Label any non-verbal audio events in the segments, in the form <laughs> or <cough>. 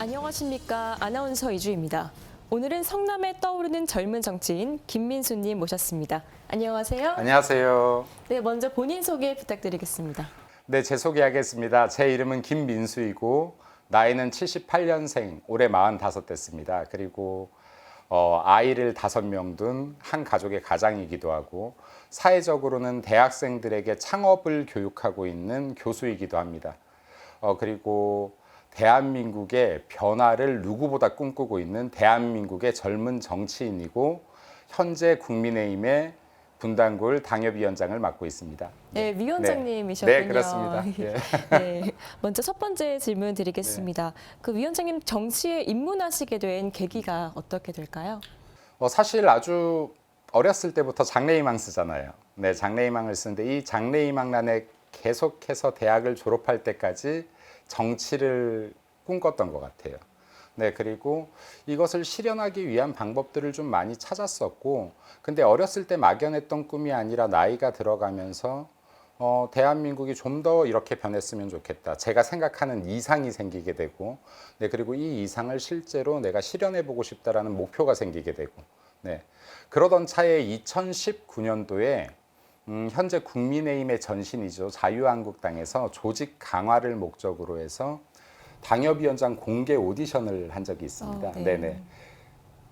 안녕하십니까. 아나운서 이주입니다. 오늘은 성남에 떠오르는 젊은 정치인 김민수님 모셨습니다. 안녕하세요. 안녕하세요. 네, 먼저 본인 소개 부탁드리겠습니다. 네, 제 소개하겠습니다. 제 이름은 김민수이고 나이는 78년생, 올해 45 됐습니다. 그리고 어, 아이를 다섯 명 둔 한 가족의 가장이기도 하고 사회적으로는 대학생들에게 창업을 교육하고 있는 교수이기도 합니다. 어, 그리고 대한민국의 변화를 누구보다 꿈꾸고 있는 대한민국의 젊은 정치인이고 현재 국민의힘의 분당구를 당협위원장을 맡고 있습니다. 네, 위원장님이셨군요. 네, 그렇습니다. <laughs> 예. 네, 먼저 첫 번째 질문 드리겠습니다. 그 위원장님 정치에 입문하시게 된 계기가 어떻게 될까요? 어, 사실 아주 어렸을 때부터 장래희망 쓰잖아요. 네, 장래희망을 쓰는데 이 장래희망란에 계속해서 대학을 졸업할 때까지 정치를 꿈꿨던 것 같아요. 네, 그리고 이것을 실현하기 위한 방법들을 좀 많이 찾았었고, 근데 어렸을 때 막연했던 꿈이 아니라 나이가 들어가면서 어, 대한민국이 좀 더 이렇게 변했으면 좋겠다. 제가 생각하는 이상이 생기게 되고, 네, 그리고 이 이상을 실제로 내가 실현해 보고 싶다라는 목표가 생기게 되고, 네. 그러던 차에 2019년도에 음, 현재 국민의힘의 전신이죠. 자유한국당에서 조직 강화를 목적으로 해서 당협위원장 공개 오디션을 한 적이 있습니다. 어, 네. 네네.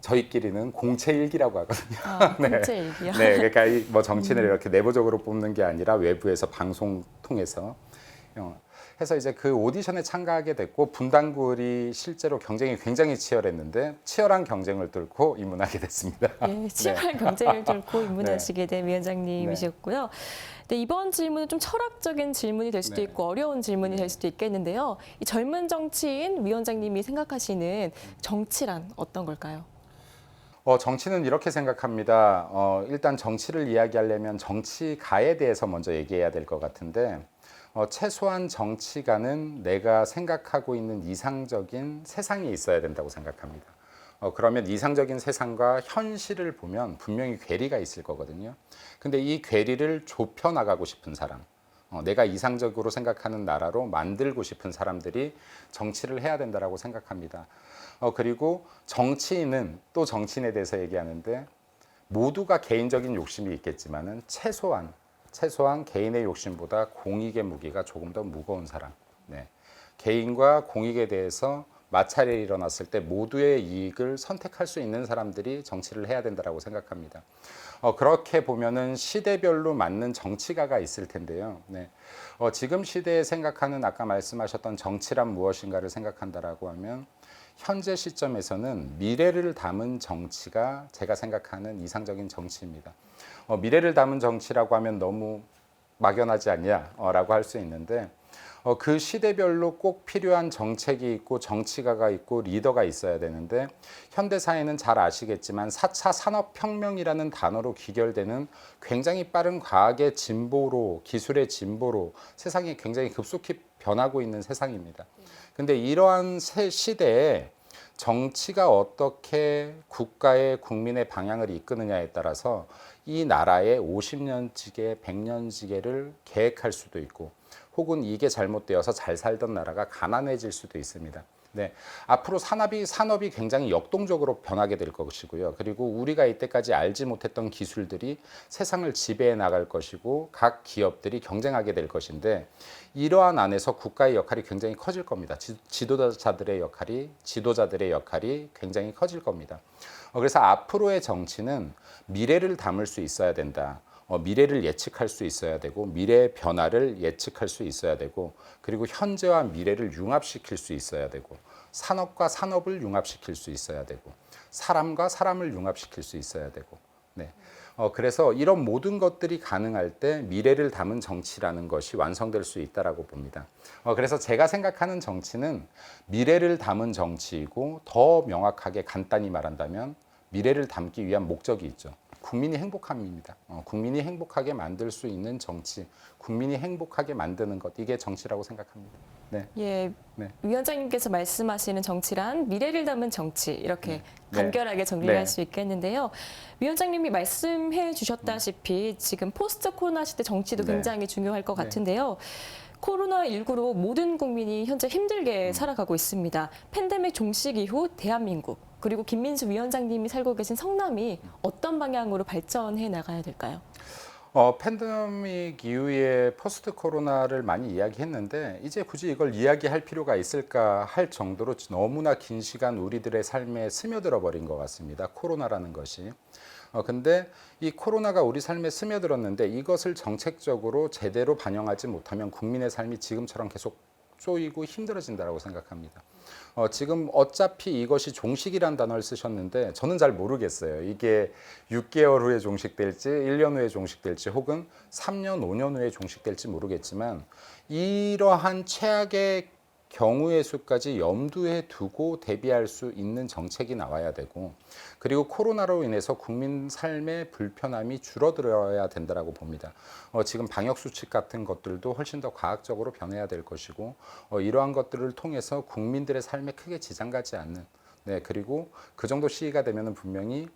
저희끼리는 공채 일기라고 하거든요. 아, <laughs> 네. 공채 일기요. 네, 그러니까 이뭐 정치인을 음. 이렇게 내부적으로 뽑는 게 아니라 외부에서 방송 통해서 어, 해서 이제 그 오디션에 참가하게 됐고 분당구리 실제로 경쟁이 굉장히 치열했는데 치열한 경쟁을 뚫고 입문하게 됐습니다. 예, <laughs> 치열한 경쟁을 뚫고 네. 입문하시게 된 위원장님이셨고요. 네, 이번 질문은 좀 철학적인 질문이 될 수도 네. 있고 어려운 질문이 될 수도 있겠는데요. 이 젊은 정치인 위원장님이 생각하시는 정치란 어떤 걸까요? 어, 정치는 이렇게 생각합니다. 어, 일단 정치를 이야기하려면 정치가에 대해서 먼저 얘기해야 될 것 같은데 어, 최소한 정치가는 내가 생각하고 있는 이상적인 세상이 있어야 된다고 생각합니다. 어, 그러면 이상적인 세상과 현실을 보면 분명히 괴리가 있을 거거든요. 근데 이 괴리를 좁혀 나가고 싶은 사람, 어, 내가 이상적으로 생각하는 나라로 만들고 싶은 사람들이 정치를 해야 된다라고 생각합니다. 어, 그리고 정치인은 또 정치인에 대해서 얘기하는데 모두가 개인적인 욕심이 있겠지만은 최소한 최소한 개인의 욕심보다 공익의 무게가 조금 더 무거운 사람. 네. 개인과 공익에 대해서 마찰이 일어났을 때 모두의 이익을 선택할 수 있는 사람들이 정치를 해야 된다라고 생각합니다. 어, 그렇게 보면은 시대별로 맞는 정치가가 있을 텐데요. 네. 어, 지금 시대에 생각하는 아까 말씀하셨던 정치란 무엇인가를 생각한다라고 하면 현재 시점에서는 미래를 담은 정치가 제가 생각하는 이상적인 정치입니다. 어, 미래를 담은 정치라고 하면 너무 막연하지 않냐라고 할 수 있는데 어, 그 시대별로 꼭 필요한 정책이 있고 정치가가 있고 리더가 있어야 되는데 현대 사회는 잘 아시겠지만 4차 산업혁명이라는 단어로 귀결되는 굉장히 빠른 과학의 진보로 기술의 진보로 세상이 굉장히 급속히 변하고 있는 세상입니다. 근데 이러한 새 시대에 정치가 어떻게 국가의 국민의 방향을 이끄느냐에 따라서 이 나라의 50년 지계, 100년 지계를 계획할 수도 있고 혹은 이게 잘못되어서 잘 살던 나라가 가난해질 수도 있습니다. 네. 앞으로 산업이 산업이 굉장히 역동적으로 변하게 될 것이고요. 그리고 우리가 이때까지 알지 못했던 기술들이 세상을 지배해 나갈 것이고 각 기업들이 경쟁하게 될 것인데 이러한 안에서 국가의 역할이 굉장히 커질 겁니다. 지, 지도자들의 역할이 지도자들의 역할이 굉장히 커질 겁니다. 어, 그래서 앞으로의 정치는 미래를 담을 수 있어야 된다. 어, 미래를 예측할 수 있어야 되고 미래의 변화를 예측할 수 있어야 되고 그리고 현재와 미래를 융합시킬 수 있어야 되고 산업과 산업을 융합시킬 수 있어야 되고 사람과 사람을 융합시킬 수 있어야 되고 네. 어, 그래서 이런 모든 것들이 가능할 때 미래를 담은 정치라는 것이 완성될 수 있다라고 봅니다. 어, 그래서 제가 생각하는 정치는 미래를 담은 정치이고 더 명확하게 간단히 말한다면 미래를 담기 위한 목적이 있죠. 국민이 행복함입니다. 어, 국민이 행복하게 만들 수 있는 정치, 국민이 행복하게 만드는 것 이게 정치라고 생각합니다. 네. 예, 네. 위원장님께서 말씀하시는 정치란 미래를 담은 정치 이렇게 네. 간결하게 네. 할수 있겠는데요. 위원장님이 말씀해 주셨다시피 지금 포스트 코로나 시대 정치도 네. 굉장히 중요할 것 네. 같은데요. 코로나19로 모든 국민이 현재 힘들게 살아가고 있습니다. 팬데믹 종식 이후 대한민국 그리고 김민수 위원장님이 살고 계신 성남이 어떤 방향으로 발전해 나가야 될까요? 어, 팬데믹 이후에 포스트 코로나를 많이 이야기했는데 이제 굳이 이걸 이야기할 필요가 있을까 할 정도로 너무나 긴 시간 우리들의 삶에 스며들어 버린 것 같습니다. 코로나라는 것이. 어, 근데 이 코로나가 우리 삶에 스며들었는데 이것을 정책적으로 제대로 반영하지 못하면 국민의 삶이 지금처럼 계속 쪼이고 힘들어진다고 생각합니다. 어, 지금 어차피 이것이 종식이란 단어를 쓰셨는데 저는 잘 모르겠어요. 이게 6개월 후에 종식될지 1년 후에 종식될지 혹은 3년, 5년 후에 종식될지 모르겠지만 이러한 최악의 경우의 수까지 염두에 두고 대비할 수 있는 정책이 나와야 되고 그리고 코로나로 인해서 국민 삶의 불편함이 줄어들어야 된다라고 봅니다. 어, 지금 방역 수칙 같은 것들도 훨씬 더 과학적으로 변해야 될 것이고 어, 이러한 것들을 통해서 국민들의 삶에 크게 지장 가지 않는 네 그리고 그 정도 시기가 되면은 분명히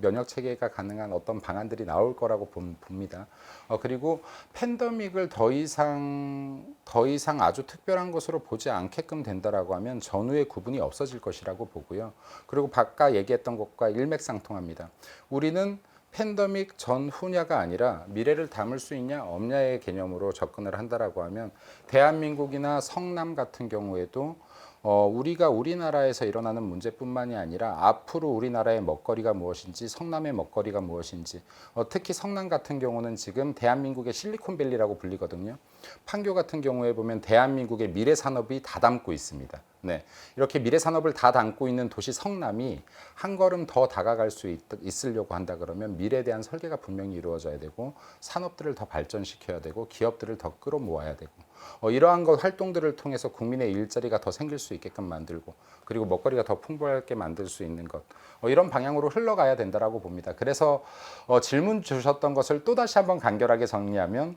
면역 체계가 가능한 어떤 방안들이 나올 거라고 봄- 봅니다. 어, 그리고 팬데믹을 더 이상 더 이상 아주 특별한 것으로 보지 않게끔 된다라고 하면 전후의 구분이 없어질 것이라고 보고요. 그리고 아까 얘기했던 것과 일맥상통합니다. 우리는 팬데믹 전후냐가 아니라 미래를 담을 수 있냐 없냐의 개념으로 접근을 한다라고 하면 대한민국이나 성남 같은 경우에도 어, 우리가 우리나라에서 일어나는 문제뿐만이 아니라 앞으로 우리나라의 먹거리가 무엇인지 성남의 먹거리가 무엇인지 어, 특히 성남 같은 경우는 지금 대한민국의 실리콘밸리라고 불리거든요. 판교 같은 경우에 보면 대한민국의 미래 산업이 다 담고 있습니다. 네, 이렇게 미래 산업을 다 담고 있는 도시 성남이 한 걸음 더 다가갈 수 있, 있으려고 한다 그러면 미래에 대한 설계가 분명히 이루어져야 되고 산업들을 더 발전시켜야 되고 기업들을 더 끌어모아야 되고 어, 이러한 것 활동들을 통해서 국민의 일자리가 더 생길 수 있게끔 만들고 그리고 먹거리가 더 풍부하게 만들 수 있는 것 어, 이런 방향으로 흘러가야 된다라고 봅니다. 그래서 어, 질문 주셨던 것을 또 다시 한번 간결하게 정리하면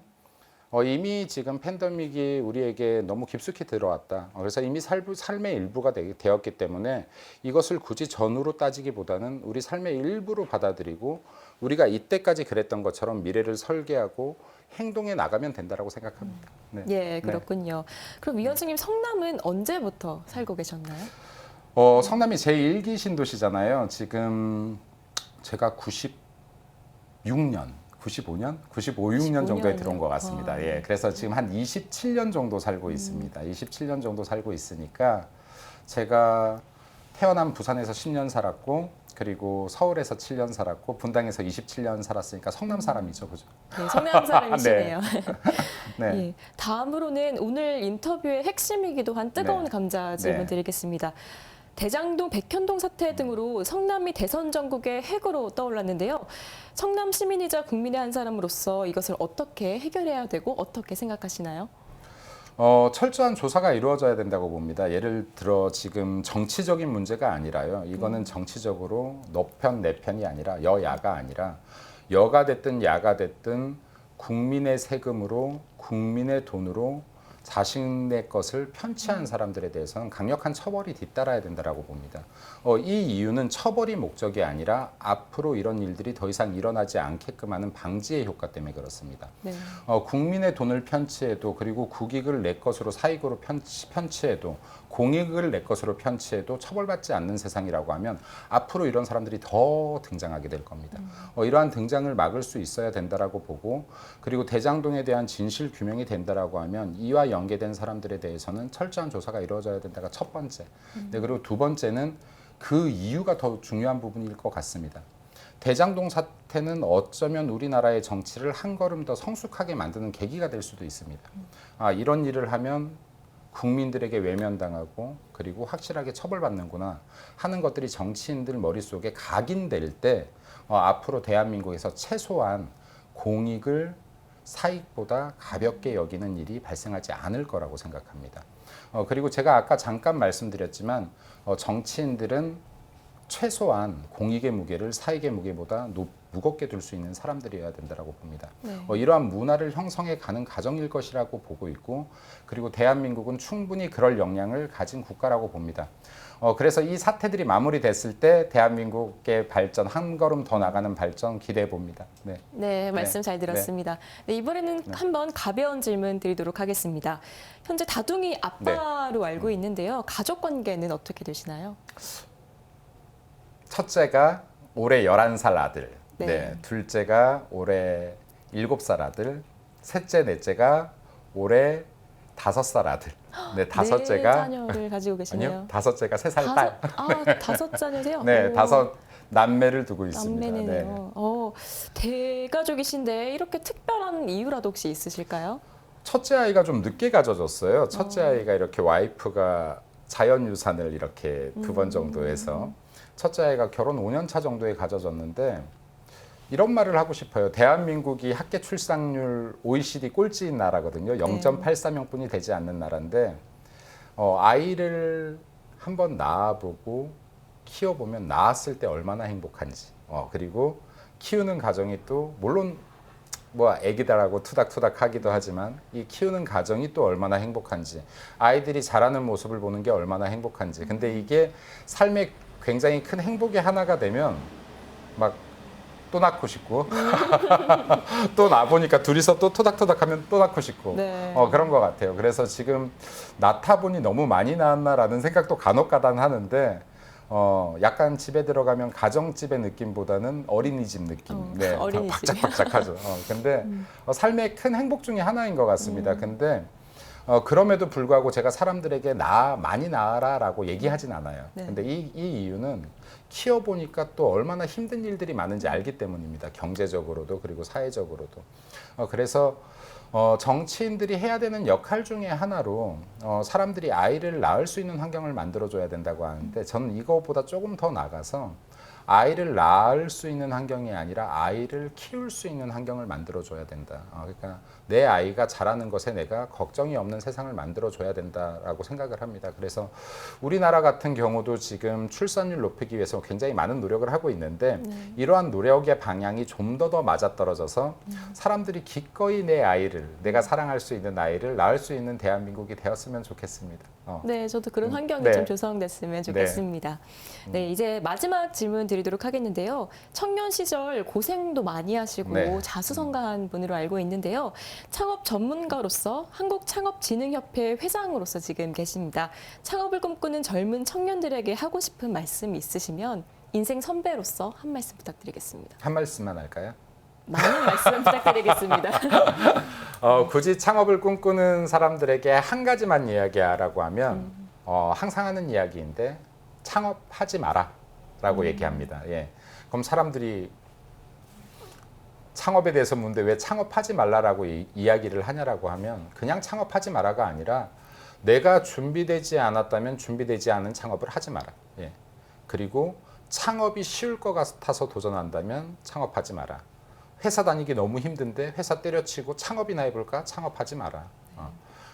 어, 이미 지금 팬데믹이 우리에게 너무 깊숙이 들어왔다. 어, 그래서 이미 살, 삶의 일부가 되, 되었기 때문에 이것을 굳이 전후로 따지기보다는 우리 삶의 일부로 받아들이고 우리가 이때까지 그랬던 것처럼 미래를 설계하고 행동해 나가면 된다라고 생각합니다. 네. 예, 그렇군요. 그럼 위원장님 성남은 언제부터 살고 계셨나요? 어, 성남이 제1기 신도시잖아요. 지금 제가 96년, 95년, 95, 6년 정도에 95년이요? 들어온 것 같습니다. 아. 예, 그래서 지금 한 27년 정도 살고 있습니다. 27년 정도 살고 있으니까 제가 태어난 부산에서 10년 살았고 그리고 서울에서 7년 살았고 분당에서 27년 살았으니까 성남 사람이죠, 그죠? 네, 성남 <laughs> 사람이시네요. <laughs> 네. 예, 다음으로는 오늘 인터뷰의 핵심이기도 한 뜨거운 네. 감자 질문 네. 드리겠습니다. 대장동, 백현동 사태 등으로 성남이 대선 전국의 핵으로 떠올랐는데요. 성남 시민이자 국민의 한 사람으로서 이것을 어떻게 해결해야 되고 어떻게 생각하시나요? 어, 철저한 조사가 이루어져야 된다고 봅니다. 예를 들어 지금 정치적인 문제가 아니라요. 이거는 정치적으로 너 편, 내 편이 아니라 여야가 아니라 여가 됐든 야가 됐든 국민의 세금으로 국민의 돈으로 자신의 것을 편취한 사람들에 대해서는 강력한 처벌이 뒤따라야 된다라고 봅니다. 어, 이 이유는 처벌이 목적이 아니라 앞으로 이런 일들이 더 이상 일어나지 않게끔 하는 방지의 효과 때문에 그렇습니다. 네. 어, 국민의 돈을 편취해도 그리고 국익을 내 것으로 사익으로 편취, 편취해도 공익을 내 것으로 편취해도 처벌받지 않는 세상이라고 하면 앞으로 이런 사람들이 더 등장하게 될 겁니다. 어, 이러한 등장을 막을 수 있어야 된다라고 보고 그리고 대장동에 대한 진실 규명이 된다라고 하면 이와 연계된 사람들에 대해서는 철저한 조사가 이루어져야 된다가 첫 번째. 네, 그리고 두 번째는 그 이유가 더 중요한 부분일 것 같습니다. 대장동 사태는 어쩌면 우리나라의 정치를 한 걸음 더 성숙하게 만드는 계기가 될 수도 있습니다. 아, 이런 일을 하면 국민들에게 외면당하고 그리고 확실하게 처벌받는구나 하는 것들이 정치인들 머릿속에 각인될 때 어, 앞으로 대한민국에서 최소한 공익을 사익보다 가볍게 여기는 일이 발생하지 않을 거라고 생각합니다. 어, 그리고 제가 아까 잠깐 말씀드렸지만 어, 정치인들은 최소한 공익의 무게를 사익의 무게보다 높- 무겁게 둘 수 있는 사람들이어야 된다라고 봅니다. 네. 어, 이러한 문화를 형성해 가는 과정일 것이라고 보고 있고 그리고 대한민국은 충분히 그럴 역량을 가진 국가라고 봅니다. 어, 그래서 이 사태들이 마무리됐을 때 대한민국의 발전 한 걸음 더 나가는 발전 기대해 봅니다. 네. 네, 말씀 잘 들었습니다. 네, 이번에는 한번 가벼운 질문 드리도록 하겠습니다. 현재 다둥이 아빠로 네. 알고 있는데요. 가족 관계는 어떻게 되시나요? 첫째가 올해 11살 아들, 네. 네. 둘째가 올해 7살 아들, 셋째, 넷째가 올해 5살 아들. <gasps> 네, 다섯째가 네 자녀를 가지고 <laughs> 계시네요. 아니요, 다섯째가 3살 다섯, 딸. 아, 다섯 자녀세요? <laughs> 네, 오, 다섯 남매를 두고 있습니다. 남매네요. 네. 어, 대가족이신데 이렇게 특별한 이유라도 혹시 있으실까요? 첫째 아이가 좀 늦게 가져졌어요. 첫째 아이가 이렇게 와이프가 자연유산을 이렇게 두 번 정도 해서 첫째 아이가 결혼 5년 차 정도에 가져졌는데 이런 말을 하고 싶어요. 대한민국이 학계 출산율 OECD 꼴찌인 나라거든요. 0.83명뿐이 되지 않는 나라인데 어, 아이를 한번 낳아보고 키워보면 낳았을 때 얼마나 행복한지 어, 그리고 키우는 과정이 또 물론 뭐 아기다라고 투닥투닥 하기도 하지만 이 키우는 과정이 또 얼마나 행복한지 아이들이 자라는 모습을 보는 게 얼마나 행복한지 근데 이게 삶의 굉장히 큰 행복의 하나가 되면 막 또 낳고 싶고 <laughs> 또 낳아보니까 둘이서 또 토닥토닥 하면 또 낳고 싶고 네. 어, 그런 것 같아요 그래서 지금 낳다 보니 너무 많이 낳았나라는 생각도 간혹가다 하는데 어, 약간 집에 들어가면 가정집의 느낌보다는 어린이집 느낌. 어, 네, 어린이집이요. 박짝박짝하죠. 어, 근데 어, 삶의 큰 행복 중에 하나인 것 같습니다. 음. 근데 어, 그럼에도 불구하고 제가 사람들에게 나 많이 낳아라라고 얘기하진 않아요. 네. 근데 이, 이 이유는 키워보니까 또 얼마나 힘든 일들이 많은지 알기 때문입니다. 경제적으로도 그리고 사회적으로도. 어, 그래서 어, 정치인들이 해야 되는 역할 중에 하나로 어, 사람들이 아이를 낳을 수 있는 환경을 만들어줘야 된다고 하는데 저는 이거보다 조금 더 나가서 아이를 낳을 수 있는 환경이 아니라 아이를 키울 수 있는 환경을 만들어줘야 된다. 어, 그러니까 내 아이가 자라는 것에 내가 걱정이 없는 세상을 만들어줘야 된다라고 생각을 합니다. 그래서 우리나라 같은 경우도 지금 출산율 높이기 위해서 굉장히 많은 노력을 하고 있는데 이러한 노력의 방향이 좀 더 더 맞아떨어져서 사람들이 기꺼이 내 아이를 내가 사랑할 수 있는 아이를 낳을 수 있는 대한민국이 되었으면 좋겠습니다. 어. 네, 저도 그런 음, 환경이 네. 좀 조성됐으면 좋겠습니다. 네, 이제 마지막 질문 드리도록 하겠는데요. 청년 시절 고생도 많이 하시고 네. 자수성가한 분으로 알고 있는데요. 창업 전문가로서 한국 창업진흥협회 회장으로서 지금 계십니다. 창업을 꿈꾸는 젊은 청년들에게 하고 싶은 말씀 있으시면 인생 선배로서 한 말씀 부탁드리겠습니다. 한 말씀만 할까요? 많은 말씀 부탁드리겠습니다. <laughs> 어, 굳이 창업을 꿈꾸는 사람들에게 한 가지만 이야기하라고 하면 어, 항상 하는 이야기인데 창업하지 마라라고 얘기합니다. 예. 그럼 사람들이 창업에 대해서 묻는데 왜 창업하지 말라라고 이, 이야기를 하냐라고 하면 그냥 창업하지 마라가 아니라 내가 준비되지 않았다면 준비되지 않은 창업을 하지 마라. 예. 그리고 창업이 쉬울 것 같아서 도전한다면 창업하지 마라. 회사 다니기 너무 힘든데 회사 때려치고 창업이나 해볼까? 창업하지 마라. 어.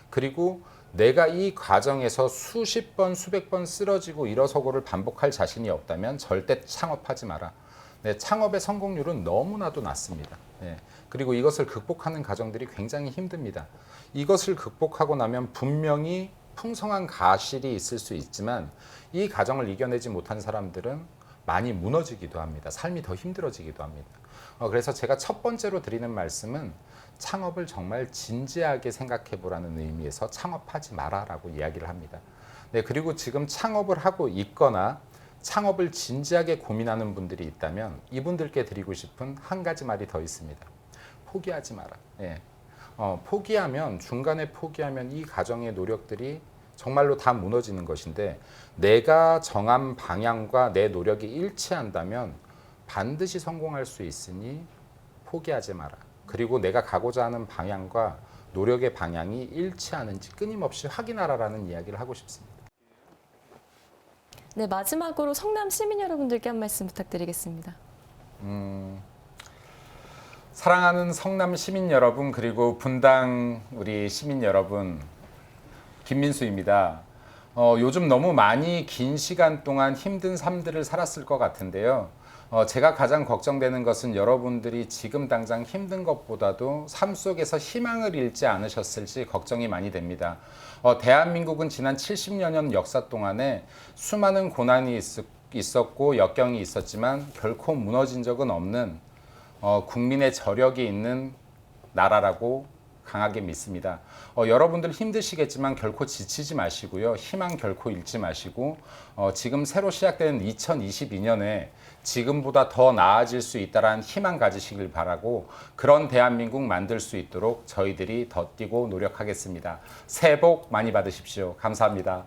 그리고 내가 이 과정에서 수십 번, 수백 번 쓰러지고 일어서고를 반복할 자신이 없다면 절대 창업하지 마라. 네, 창업의 성공률은 너무나도 낮습니다. 예. 그리고 이것을 극복하는 과정들이 굉장히 힘듭니다. 이것을 극복하고 나면 분명히 풍성한 가실이 있을 수 있지만 이 과정을 이겨내지 못한 사람들은 많이 무너지기도 합니다. 삶이 더 힘들어지기도 합니다. 어, 그래서 제가 첫 번째로 드리는 말씀은 창업을 정말 진지하게 생각해 보라는 의미에서 창업하지 마라라고 이야기를 합니다. 네, 그리고 지금 창업을 하고 있거나 창업을 진지하게 고민하는 분들이 있다면 이분들께 드리고 싶은 한 가지 말이 더 있습니다. 포기하지 마라. 예. 어, 포기하면 중간에 포기하면 이 가정의 노력들이 정말로 다 무너지는 것인데 내가 정한 방향과 내 노력이 일치한다면 반드시 성공할 수 있으니 포기하지 마라. 그리고 내가 가고자 하는 방향과 노력의 방향이 일치하는지 끊임없이 확인하라라는 이야기를 하고 싶습니다. 네, 마지막으로 성남 시민 여러분들께 한 말씀 부탁드리겠습니다. 사랑하는 성남 시민 여러분 그리고 분당 우리 시민 여러분 김민수입니다. 어, 요즘 너무 많이 긴 시간 동안 힘든 삶들을 살았을 것 같은데요. 어, 제가 가장 걱정되는 것은 여러분들이 지금 당장 힘든 것보다도 삶 속에서 희망을 잃지 않으셨을지 걱정이 많이 됩니다. 어, 대한민국은 지난 70여 년 역사 동안에 수많은 고난이 있, 있었고 역경이 있었지만 결코 무너진 적은 없는 어, 국민의 저력이 있는 나라라고 강하게 믿습니다. 어, 여러분들 힘드시겠지만 결코 지치지 마시고요. 희망 결코 잃지 마시고 어, 지금 새로 시작되는 2022년에 지금보다 더 나아질 수 있다라는 희망 가지시길 바라고 그런 대한민국 만들 수 있도록 저희들이 더 뛰고 노력하겠습니다. 새해 복 많이 받으십시오. 감사합니다.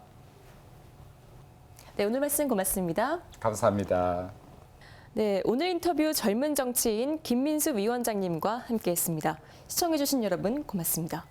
네, 오늘 말씀 고맙습니다. 감사합니다. 네, 오늘 인터뷰 젊은 정치인 김민수 위원장님과 함께했습니다. 시청해주신 여러분 고맙습니다.